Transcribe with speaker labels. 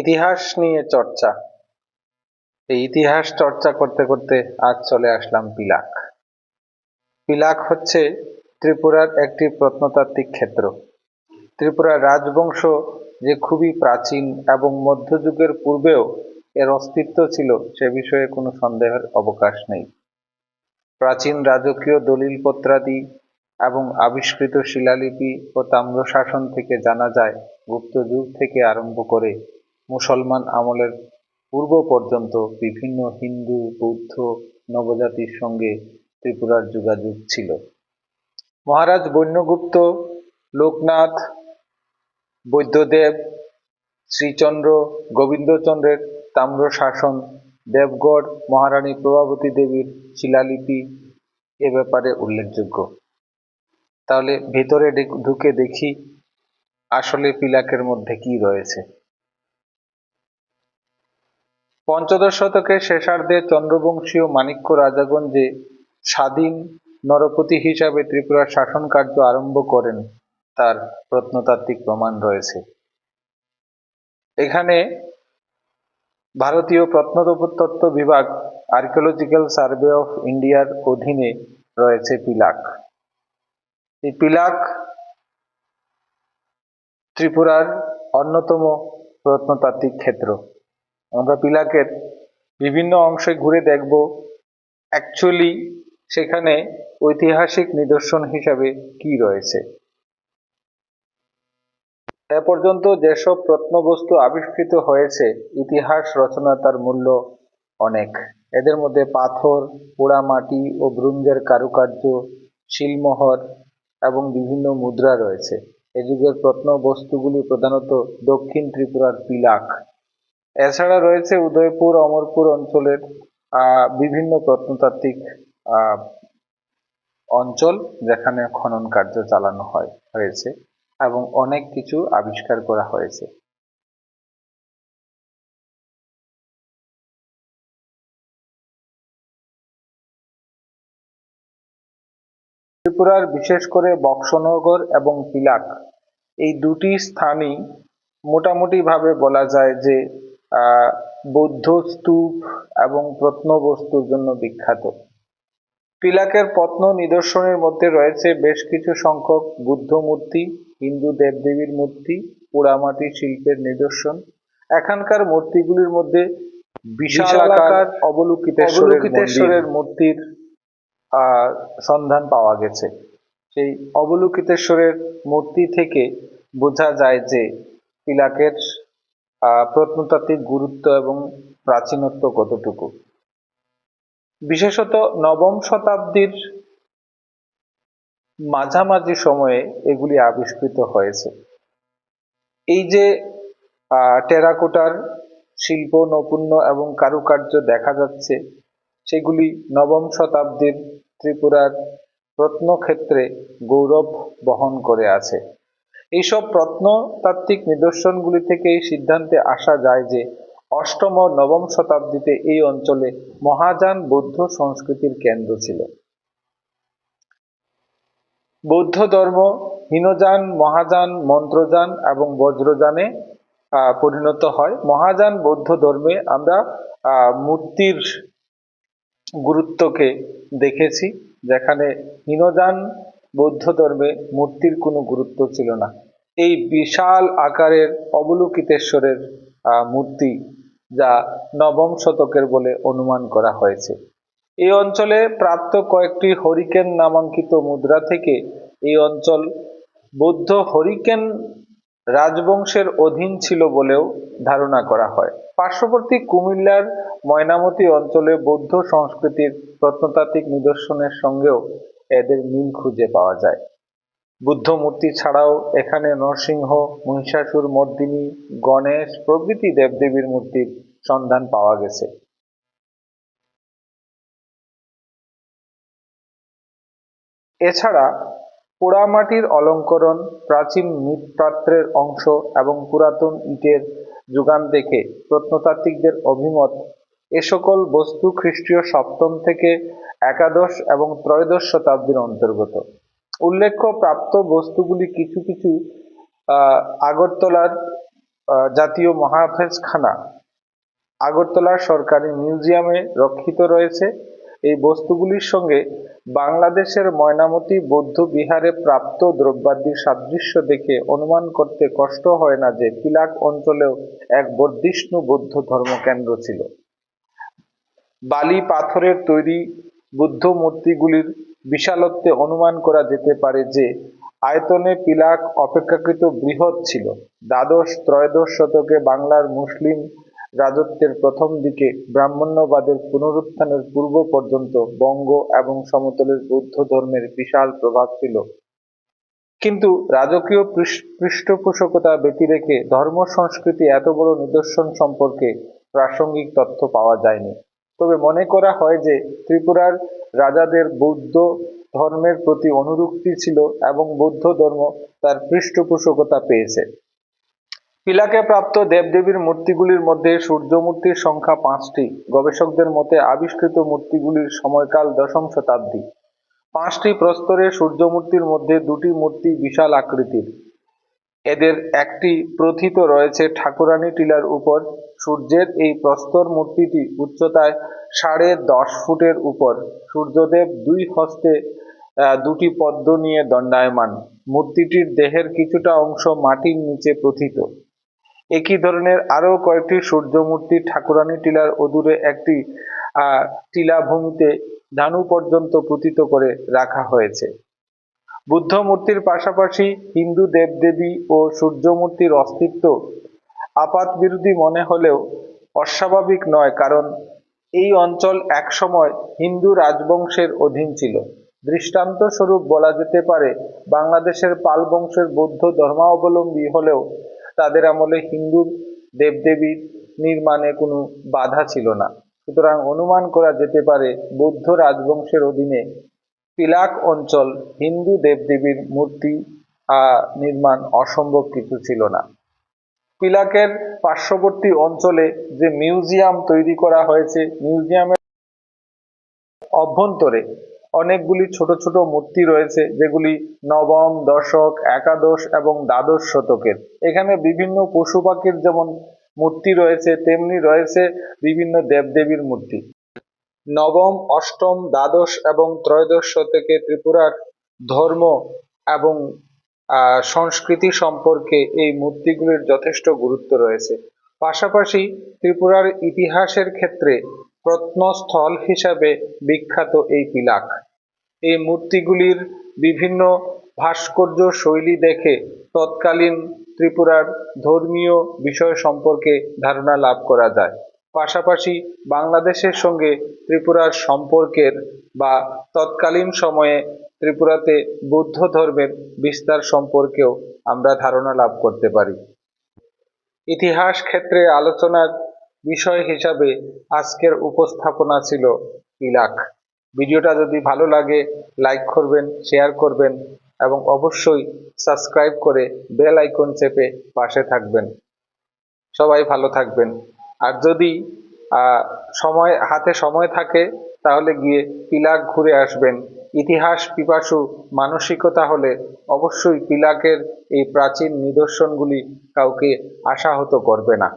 Speaker 1: ইতিহাস নিয়ে চর্চা। এই ইতিহাস চর্চা করতে করতে আজ চলে আসলাম পিলাক। পিলাক হচ্ছে ত্রিপুরার একটি প্রত্নতাত্ত্বিক ক্ষেত্র। ত্রিপুরার রাজবংশ যে খুবই প্রাচীন এবং মধ্যযুগের পূর্বেও এর অস্তিত্ব ছিল সে বিষয়ে কোনো সন্দেহের অবকাশ নেই। প্রাচীন রাজকীয় দলিলপত্রাদি এবং আবিষ্কৃত শিলালিপি ও তাম্রশাসন থেকে জানা যায়, গুপ্ত যুগ থেকে আরম্ভ করে মুসলমান আমলের পূর্ব পর্যন্ত বিভিন্ন হিন্দু, বৌদ্ধ, নবজাতির সঙ্গে ত্রিপুরার যোগাযোগ ছিল। মহারাজ বৈন্যগুপ্ত, লোকনাথ, বৈদ্যদেব, শ্রীচন্দ্র, গোবিন্দচন্দ্রের তাম্র শাসন, দেবগড়, মহারানী প্রভাবতী দেবীর শিলালিপি এ ব্যাপারে উল্লেখযোগ্য। তাহলে ভেতরে ঢুকে দেখি আসলে পিলাকের মধ্যে কি রয়েছে। পঞ্চদশ শতকের শেষার্ধে চন্দ্রবংশীয় মাণিক্য রাজাগণ যে স্বাধীন নরপতি হিসাবে ত্রিপুরার শাসন কার্য আরম্ভ করেন, তার প্রত্নতাত্ত্বিক প্রমাণ রয়েছে। এখানে ভারতীয় প্রত্নতত্ত্ব বিভাগ আর্কিওলজিক্যাল সার্ভে অফ ইন্ডিয়ার অধীনে রয়েছে পিলাক। এই পিলাক ত্রিপুরার অন্যতম প্রত্নতাত্ত্বিক ক্ষেত্র। আমরা পিলাকের বিভিন্ন অংশে ঘুরে দেখব। অ্যাকচুয়ালি সেখানে ঐতিহাসিক নিদর্শন হিসাবে কি রয়েছে? এ পর্যন্ত যেসব প্রত্নবস্তু আবিষ্কৃত হয়েছে, ইতিহাস রচনা তার মূল্য অনেক। এদের মধ্যে পাথর পোড়ামাটি ও ব্রুঞ্জের কারুকার্য, শিলমোহর এবং বিভিন্ন মুদ্রা রয়েছে। এ যুগের প্রত্নবস্তুগুলি প্রধানত দক্ষিণ ত্রিপুরার পিলাক। এছাড়া রয়েছে উদয়পুর, অমরপুর অঞ্চলের বিভিন্ন প্রত্নতাত্ত্বিক অঞ্চল যেখানে খনন কার্য চালানো হয়, হয়েছে এবং অনেক কিছু আবিষ্কার করা হয়েছে। ত্রিপুরার বিশেষ করে বক্সনগর এবং পিলাক এই দুটি স্থানই মোটামুটিভাবে বলা যায় যে বৌদ্ধ স্তূপ এবং প্রত্নবস্তুর জন্য বিখ্যাত। পিলাকের প্রত্ন নিদর্শনের মধ্যে রয়েছে বেশ কিছু সংখ্যক বুদ্ধ মূর্তি হিন্দু দেবদেবীর মূর্তি পোড়ামাটি শিল্পের নিদর্শন। এখানকার মূর্তিগুলির মধ্যে বিশাল আকার অবলোকিতেশ্বরের মূর্তির আহ, সন্ধান পাওয়া গেছে। সেই অবলোকিতেশ্বরের মূর্তি থেকে বোঝা যায় যে পিলাকের প্রত্নতাত্ত্বিক গুরুত্ব এবং প্রাচীনত্ব কতটুকু? বিশেষত নবম শতাব্দীর মাঝামাঝি সময়ে এগুলি আবিষ্কৃত হয়েছে। এই যে টেরাকোটার শিল্প, নৈপুণ্য এবং কারুকার্য দেখা যাচ্ছে, সেগুলি নবম শতাব্দীর ত্রিপুরার প্রত্নক্ষেত্রে গৌরব বহন করে আছে। এইসব প্রত্নতাত্ত্বিক নিদর্শনগুলি থেকে এই সিদ্ধান্তে আসা যায় যে অষ্টম ও নবম শতাব্দীতে এই অঞ্চলে মহাযান বৌদ্ধ সংস্কৃতির কেন্দ্র ছিল। বৌদ্ধ ধর্ম হীনযান, মহাযান, মন্ত্রযান এবং বজ্রযানে পরিণত হয়। মহাযান বৌদ্ধ ধর্মে আমরা মূর্তির গুরুত্বকে দেখেছি, যেখানে হীনযান বৌদ্ধ ধর্মে মূর্তির কোনো গুরুত্ব ছিল না। এই বিশাল আকারের অবলোকিতেশ্বরের মূর্তি যা নবম শতকের বলে অনুমান করা হয়েছে। এই অঞ্চলে প্রাপ্ত কয়েকটি হরিকেন নামাঙ্কিত মুদ্রা থেকে এই অঞ্চল বৌদ্ধ হরিকেন রাজবংশের অধীন ছিল বলেও ধারণা করা হয়। পার্শ্ববর্তী কুমিল্লার ময়নামতি অঞ্চলে বৌদ্ধ সংস্কৃতির প্রত্নতাত্ত্বিক নিদর্শনের সঙ্গেও এদের মিল খুঁজে পাওয়া যায়। বুদ্ধ মূর্তি ছাড়াও এখানে নরসিংহ, মহিষাসুর, মর্দিনী, গণেশ প্রভৃতি দেবদেবীর মূর্তির সন্ধান পাওয়া গেছে। এছাড়া পোড়ামাটির অলঙ্করণ প্রাচীন মৃৎপাত্রের অংশ এবং পুরাতন ইটের যোগান দেখে প্রত্নতাত্ত্বিকদের অভিমত এ সকল বস্তু খ্রিস্টীয় সপ্তম থেকে একাদশ এবং ত্রয়োদশ শতাব্দীর অন্তর্গত। উল্লেখ্য, প্রাপ্ত বস্তুগুলি কিছু কিছু আগরতলার জাতীয় মহাফেজখানা। আগরতলা সরকারি মিউজিয়ামে রক্ষিত রয়েছে। এই বস্তুগুলির সঙ্গে বাংলাদেশের ময়নামতি, বৌদ্ধ বিহারে প্রাপ্ত দ্রব্যাদির সাদৃশ্য দেখে অনুমান করতে কষ্ট হয় না যে পিলাক অঞ্চলেও এক বর্ধিষ্ণু বৌদ্ধ ধর্মকেন্দ্র ছিল। বালি পাথরের তৈরি বুদ্ধ মূর্তিগুলির বিশালত্বে অনুমান করা যেতে পারে যে আয়তনে পিলাক অপেক্ষাকৃত বৃহৎ ছিল। দ্বাদশ, ত্রয়োদশ শতকে বাংলার মুসলিম রাজত্বের প্রথম দিকে ব্রাহ্মণ্যবাদের পুনরুত্থানের পূর্ব পর্যন্ত বঙ্গ এবং সমতলের বৌদ্ধ ধর্মের বিশাল প্রভাব ছিল। কিন্তু রাজকীয় পৃষ্ঠপোষকতা ব্যতি রেখে ধর্ম সংস্কৃতি এত বড় নিদর্শন সম্পর্কে প্রাসঙ্গিক তথ্য পাওয়া যায়নি। তবে মনে করা হয় যে ত্রিপুরার রাজাদের বৌদ্ধ ধর্মের প্রতি অনুরক্তি ছিল এবং বৌদ্ধ ধর্ম তার পৃষ্ঠপোষকতা পেয়েছে। পিলাকে প্রাপ্ত দেবদেবীর মূর্তিগুলির মধ্যে সূর্য মূর্তির সংখ্যা পাঁচটি। গবেষকদের মতে আবিষ্কৃত মূর্তিগুলির সময়কাল দশম শতাব্দী। পাঁচটি প্রস্তরের সূর্য মূর্তির মধ্যে দুটি মূর্তি বিশাল আকৃতির। এদের একটি প্রথিত রয়েছে ঠাকুরানী টিলার উপর। সূর্যের এই প্রস্তর মূর্তিটি উচ্চতায় সাড়ে দশ ফুটের উপর। সূর্যদেব দুই হস্তে দুটি পদ্ম নিয়ে দণ্ডায়মান। মূর্তিটির দেহের কিছুটা অংশ মাটির নিচে প্রথিত। একই ধরনের আরও কয়েকটি সূর্য মূর্তি ঠাকুরানী টিলার অদূরে একটি, আহ টিলা ভূমিতে ধানু পর্যন্ত পুতিত করে রাখা হয়েছে। বুদ্ধ মূর্তির পাশাপাশি হিন্দু দেবদেবী ও সূর্যমূর্তির অস্তিত্ব আপাত বিরোধী মনে হলেও অস্বাভাবিক নয়, কারণ এই অঞ্চল একসময় হিন্দু রাজবংশের অধীন ছিল। দৃষ্টান্ত স্বরূপ বলা যেতে পারে, বাংলাদেশের পাল বংশের বৌদ্ধ ধর্মাবলম্বী হলেও তাদের আমলে হিন্দু দেবদেবীর নির্মাণে কোনো বাধা ছিল না। সুতরাং অনুমান করা যেতে পারে, বৌদ্ধ রাজবংশের অধীনে পিলাক অঞ্চল হিন্দু দেবদেবীর মূর্তি নির্মাণ অসম্ভব কিছু ছিল না। পিলাকের পার্শ্ববর্তী অঞ্চলে যে মিউজিয়াম তৈরি করা হয়েছে, মিউজিয়ামের অভ্যন্তরে অনেকগুলি ছোট ছোট মূর্তি রয়েছে, যেগুলি নবম, দশক, একাদশ এবং দ্বাদশ শতকের। এখানে বিভিন্ন পশু পাখির যেমন মূর্তি রয়েছে, তেমনি রয়েছে বিভিন্ন দেবদেবীর মূর্তি। নবম, অষ্টম, দ্বাদশ এবং ত্রয়োদশ শতকে ত্রিপুরার ধর্ম এবং সংস্কৃতি সম্পর্কে এই মূর্তিগুলির যথেষ্ট গুরুত্ব রয়েছে। পাশাপাশি ত্রিপুরার ইতিহাসের ক্ষেত্রে প্রত্নস্থল হিসাবে বিখ্যাত এই পিলাক এই মূর্তিগুলির বিভিন্ন ভাস্কর্য শৈলী দেখে তৎকালীন ত্রিপুরার ধর্মীয় বিষয় সম্পর্কে ধারণা লাভ করা যায়। পাশাপাশি বাংলাদেশের সঙ্গে ত্রিপুরার সম্পর্কের বা তৎকালীন সময়ে ত্রিপুরাতে বৌদ্ধ ধর্মের বিস্তার সম্পর্কেও আমরা ধারণা লাভ করতে পারি। ইতিহাস ক্ষেত্রে আলোচনার বিষয় হিসাবে আজকের উপস্থাপনা ছিল ইলাক ভিডিওটা যদি ভালো লাগে, লাইক করবেন, শেয়ার করবেন এবং অবশ্যই সাবস্ক্রাইব করে বেল আইকন চেপে পাশে থাকবেন। সবাই ভালো থাকবেন। আর যদি সময়, হাতে সময় থাকে, তাহলে গিয়ে পিলাক ঘুরে আসবেন। ইতিহাস, পিপাসু, মানসিকতা হলে অবশ্যই পিলাকের এই প্রাচীন নিদর্শনগুলি কাউকে আশাহত করবে না।